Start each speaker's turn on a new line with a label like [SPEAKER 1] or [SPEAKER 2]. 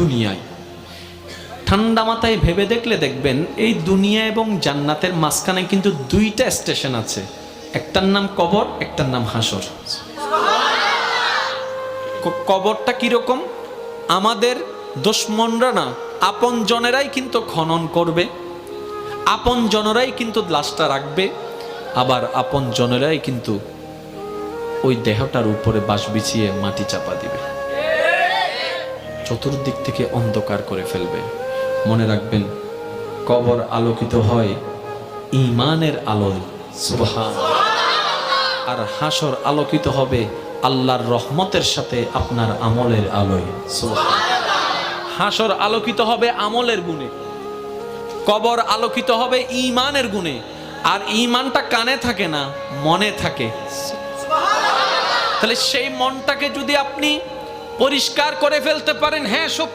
[SPEAKER 1] দুনিয়ায়। ঠান্ডা মাথায় ভেবে দেখলে দেখবেন, এই দুনিয়া এবং জান্নাতের মাঝখানে কিন্তু দুইটা স্টেশন আছে। একটার নাম কবর, একটার নাম হাসর কবরটা কীরকম? আমাদের দুশ্মনরা না, আপন জনেরাই কিন্তু খনন করবে, আপন জনেরাই কিন্তু লাশটা রাখবে, আবার আপন জনেরাই কিন্তু ওই দেহটার উপরে বাঁশ বিছিয়ে মাটি চাপা দিবে। চতুর্দিক থেকে অন্ধকার করে ফেলবে। মনে রাখবেন, কবর আলোকিত হয় ইমানের আলোয়। সুবহান আর হাসর আলোকিত হবে আল্লাহর রহমতের সাথে আপনার আমলের আলোয়। হাসর আলোকিত হবে আমলের গুণে। কবর আলোকিত হবে ইমানের গুণে। আর ইমানটা কানে থাকে না, মনে থাকে। তাহলে সেই মনটাকে যদি আপনি পরিষ্কার করে ফেলতে পারেন। হ্যাঁ সত্য।